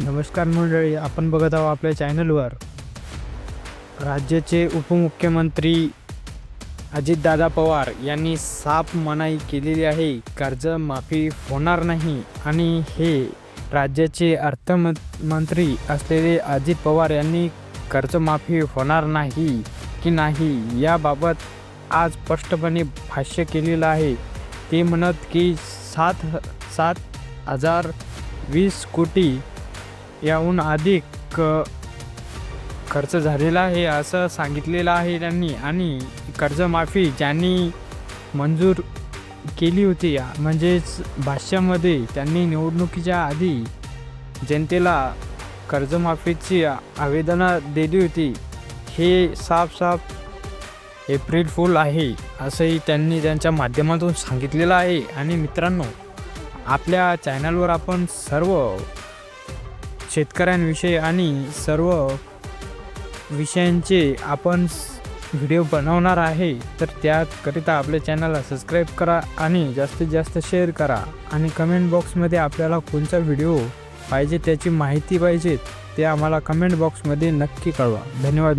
नमस्कार मंडळी आपण बघत आहोत आपल्या चॅनलवर. राज्याचे उपमुख्यमंत्री अजितदादा पवार यांनी साफ मनाई केलेली आहे कर्जमाफी होणार नाही आणि हे राज्याचे अर्थमंत्री असलेले अजित पवार यांनी कर्जमाफी होणार नाही की नाही याबाबत आज स्पष्टपणे भाष्य केलेलं आहे. ते म्हणत की सात सात हजार वीस कोटी याहून अधिक खर्च झालेला आहे असं सांगितलेलं आहे त्यांनी. आणि कर्जमाफी ज्यांनी मंजूर केली होती म्हणजेच भाष्यामध्ये त्यांनी निवडणुकीच्या आधी जनतेला कर्जमाफीची आवेदनं दिली होती. हे साफ साफ एप्रिल फुल आहे असंही त्यांनी त्यांच्या माध्यमातून सांगितलेलं आहे. आणि मित्रांनो आपल्या चॅनलवर आपण सर्व शेतकऱ्यांविषयी आणि सर्व विषयांचे आपण व्हिडिओ बनवणार आहे तर त्याकरिता आपल्या चॅनलला सबस्क्राईब करा आणि जास्तीत जास्त शेअर करा. आणि कमेंट बॉक्समध्ये आपल्याला कोणता व्हिडिओ पाहिजे त्याची माहिती पाहिजे ते आम्हाला कमेंट बॉक्समध्ये नक्की कळवा. धन्यवाद